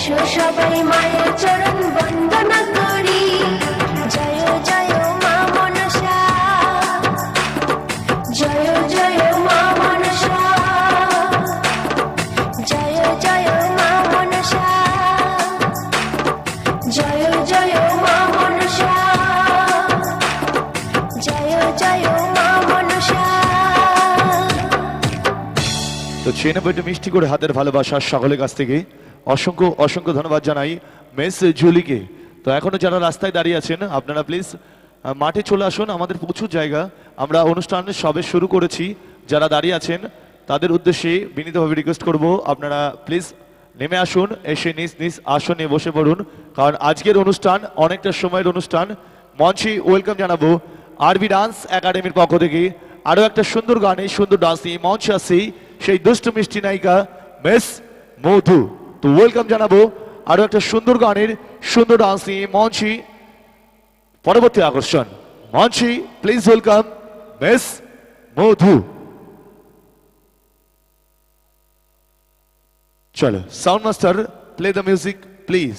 এসো জয় তো মিষ্টি করে হাতের ভালোবাসা সকলের কাছ থেকে। অসংখ্য অসংখ্য ধন্যবাদ জানাই মেস জুলিকে। তো এখনও যারা রাস্তায় দাঁড়িয়ে আছেন, আপনারা প্লিজ মাঠে চলে আসুন, আমাদের প্রচুর জায়গা। আমরা অনুষ্ঠান সবে শুরু করেছি। যারা দাঁড়িয়ে আছেন, তাদের উদ্দেশ্যে বিনীতভাবে রিকোয়েস্ট করব, আপনারা প্লিজ নেমে আসুন, এসে নিজ নিজ আসনে বসে পড়ুন। কারণ আজকের অনুষ্ঠান অনেকটা সময়ের অনুষ্ঠান। মঞ্চে ওয়েলকাম জানাব আরবি ডান্স একাডেমির পক্ষ থেকে। আরও একটা সুন্দর গানে সুন্দর ডান্স নিয়ে মঞ্চে আসি। সেই দুষ্ট মিষ্টি নায়িকা মেস মধু। তো ওয়েলকাম জানাব আরও একটা সুন্দর গানের, সুন্দর ডান্স নিয়ে মঞ্চি। পরবর্তী আকর্ষণ। মঞ্চি প্লিজ ওয়েলকাম মিস মধু চলো sound master play the music please